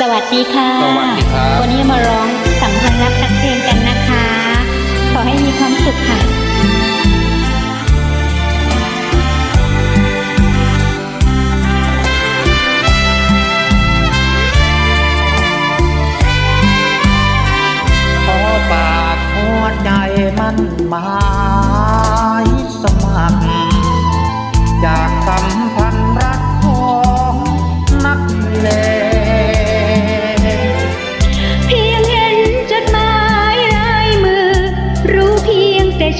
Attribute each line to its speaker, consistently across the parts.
Speaker 1: สวัสดีค่ะ
Speaker 2: สวัสดีครับ
Speaker 1: วันนี้มาร้องสัมพันธ์รักนักเพลงกันนะคะ ขอให้มีความสุขค่ะ
Speaker 2: ขอปากขอใจมันห
Speaker 1: มายสมัคร
Speaker 2: อยา
Speaker 1: กสั
Speaker 2: มพันธ์รัก
Speaker 1: ขอ
Speaker 2: งนั
Speaker 1: กเล่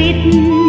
Speaker 1: สิทธิ์